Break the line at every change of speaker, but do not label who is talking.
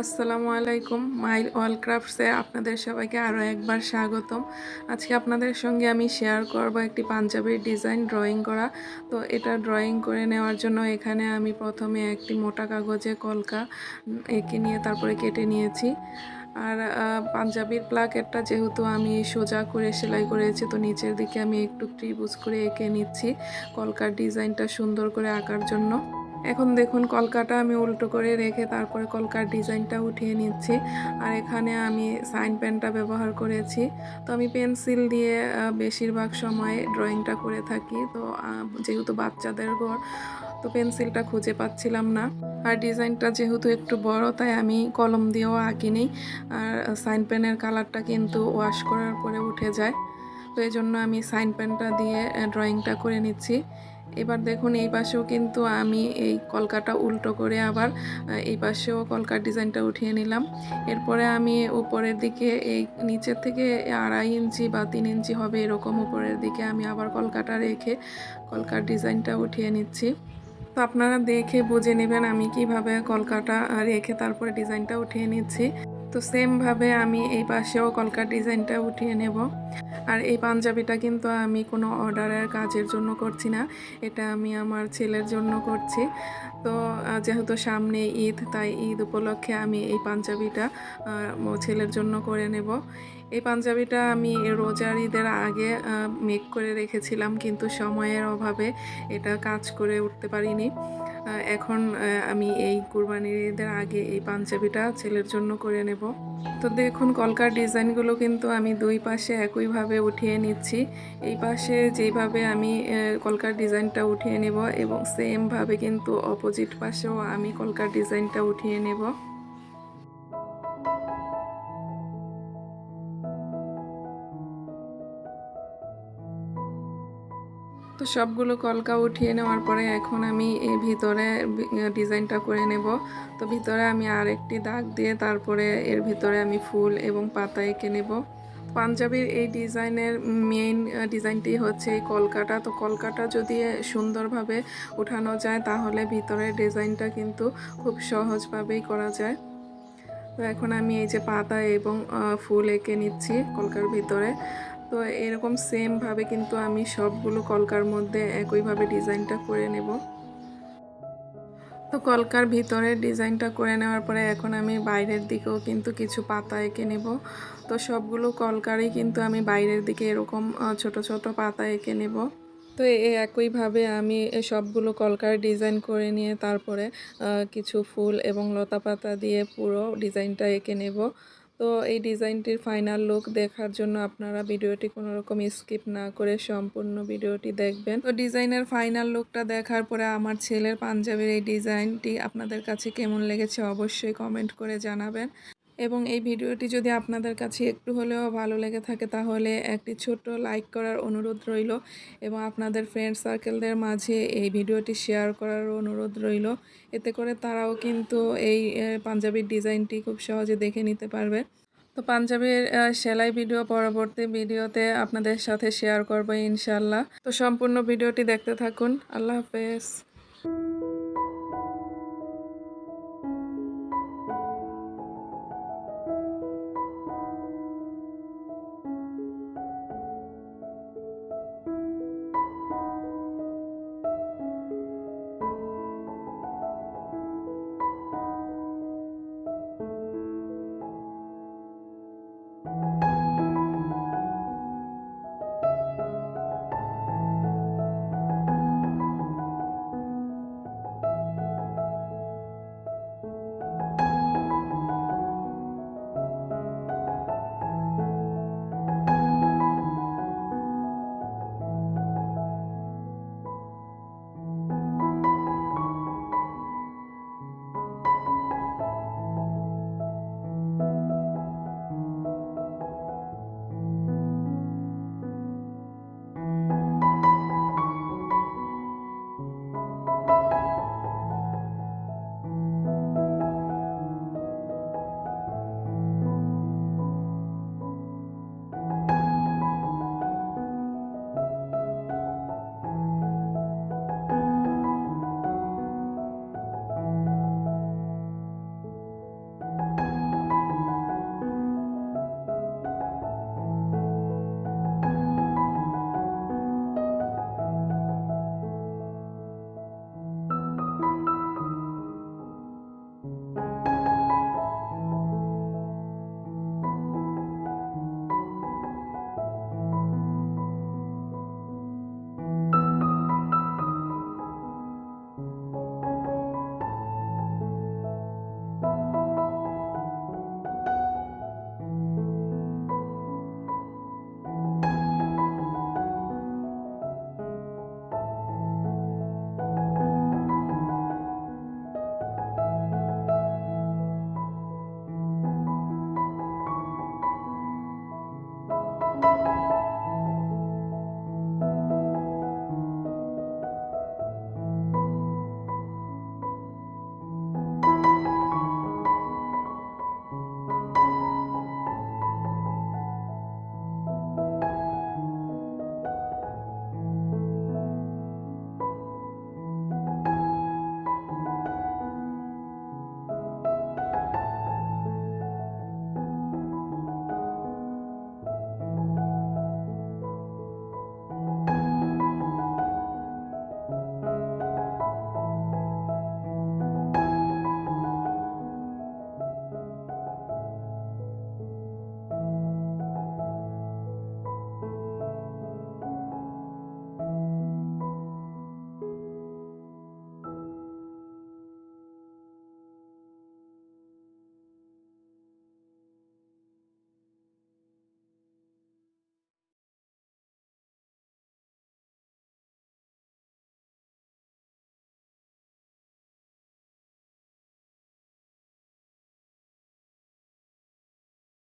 আসসালামু আলাইকুম, mile all ক্রাফটসে আপনাদের সবাইকে আরও একবার স্বাগতম। আজকে আপনাদের সঙ্গে আমি শেয়ার করব একটি পাঞ্জাবির ডিজাইন ড্রয়িং করা। তো এটা ড্রয়িং করে নেওয়ার জন্য এখানে আমি প্রথমে একটি মোটা কাগজে কলকা এঁকে নিয়ে তারপরে কেটে নিয়েছি। আর পাঞ্জাবির প্লাকেটটা যেহেতু আমি সোজা করে সেলাই করেছি, তো নিচের দিকে আমি একটু ত্রিভুজ করে এঁকে নিচ্ছি কলকার ডিজাইনটা সুন্দর করে আঁকার জন্য। এখন দেখুন কলকাটা আমি উল্টো করে রেখে তারপরে কলকার ডিজাইনটা উঠিয়ে নিচ্ছি। আর এখানে আমি সাইন পেনটা ব্যবহার করেছি। তো আমি পেন্সিল দিয়ে বেশিরভাগ সময় ড্রয়িংটা করে থাকি। তো যেহেতু বাচ্চাদের ঘর, তো পেন্সিলটা খুঁজে পাচ্ছিলাম না। আর ডিজাইনটা যেহেতু একটু বড়, তাই আমি কলম দিয়েও আঁকিনি। আর সাইন পেনের কালারটা কিন্তু ওয়াশ করার পরে উঠে যায়। তো এই জন্য আমি সাইন পেনটা দিয়ে ড্রয়িংটা করে নিচ্ছি। এবার দেখুন এই পাশেও কিন্তু আমি এই কলকাটা উল্টো করে আবার এই পাশেও কলকার ডিজাইনটা উঠিয়ে নিলাম। এরপরে আমি উপরের দিকে এই নিচের থেকে আড়াই ইঞ্চি বা তিন ইঞ্চি হবে এরকম উপরের দিকে আমি আবার কলকাটা রেখে কলকার ডিজাইনটা উঠিয়ে নিচ্ছি। তো আপনারা দেখে বুঝে নেবেন আমি কীভাবে কলকাটা রেখে তারপরে ডিজাইনটা উঠিয়ে নিচ্ছি। তো সেমভাবে আমি এই পাশেও কলকার ডিজাইনটা উঠিয়ে নেব। আর এই পাঞ্জাবিটা কিন্তু আমি কোনো অর্ডারের কাজের জন্য করছি না, এটা আমি আমার ছেলের জন্য করছি। তো যেহেতু সামনে ঈদ, তাই ঈদ উপলক্ষে আমি এই পাঞ্জাবিটা ছেলের জন্য করে নেব। এই পাঞ্জাবিটা আমি রোজার ঈদের আগে মেক করে রেখেছিলাম, কিন্তু সময়ের অভাবে এটা কাজ করে উঠতে পারিনি। এখন আমি এই কুরবানির ঈদের আগে এই পাঞ্জাবিটা ছেলের জন্য করে নেব। তো দেখুন, কলকার ডিজাইনগুলো কিন্তু আমি দুই পাশে একইভাবে উঠিয়ে নিচ্ছি। এই পাশে যেভাবে আমি কলকার ডিজাইনটা উঠিয়ে নেব এবং সেমভাবে কিন্তু অপোজিট পাশেও আমি কলকার ডিজাইনটা উঠিয়ে নেব। তো সবগুলো কলকা উঠিয়ে নেওয়ার পরে এখন আমি এই ভিতরে ডিজাইনটা করে নেব। তো ভিতরে আমি আরেকটি দাগ দিয়ে তারপরে এর ভিতরে আমি ফুল এবং পাতা এঁকে নেব। পাঞ্জাবির এই ডিজাইনের মেইন ডিজাইনটি হচ্ছে এই কলকাটা। তো কলকাটা যদি সুন্দরভাবে উঠানো যায়, তাহলে ভিতরের ডিজাইনটা কিন্তু খুব সহজভাবেই করা যায়। তো এখন আমি এই যে পাতা এবং ফুল এঁকে নিচ্ছি কলকার ভিতরে। তো এরকম সেমভাবে কিন্তু আমি সবগুলো কলকার মধ্যে একইভাবে ডিজাইনটা করে নেব। তো কলকার ভিতরের ডিজাইনটা করে নেওয়ার পরে এখন আমি বাইরের দিকেও কিন্তু কিছু পাতা এঁকে নেব। তো সবগুলো কলকারই কিন্তু আমি বাইরের দিকে এরকম ছোট ছোট পাতা এঁকে নেব। তো একইভাবে আমি সবগুলো কলকার ডিজাইন করে নিয়ে তারপরে কিছু ফুল এবং লতা পাতা দিয়ে পুরো ডিজাইনটা এঁকে নেব। তো এই ডিজাইনটির ফাইনাল লুক দেখার জন্য আপনারা ভিডিওটি কোনো রকম স্কিপ না করে সম্পূর্ণ ভিডিওটি দেখবেন। তো ডিজাইনের ফাইনাল লুকটা দেখার পরে আমার ছেলের পাঞ্জাবির এই ডিজাইনটি আপনাদের কাছে কেমন লেগেছে অবশ্যই কমেন্ট করে জানাবেন। এবং এই ভিডিওটি যদি আপনাদের কাছে একটু হলেও ভালো লেগে থাকে, তাহলে একটি ছোট্ট লাইক করার অনুরোধ রইল এবং আপনাদের ফ্রেন্ড সার্কেলদের মাঝে এই ভিডিওটি শেয়ার করার অনুরোধ রইল। এতে করে তারাও কিন্তু এই পাঞ্জাবির ডিজাইনটি খুব সহজে দেখে নিতে পারবে। তো পাঞ্জাবির সেলাই ভিডিও পরবর্তী ভিডিওতে আপনাদের সাথে শেয়ার করব ইনশাল্লাহ তো সম্পূর্ণ ভিডিওটি দেখতে থাকুন। আল্লাহ হাফেজ।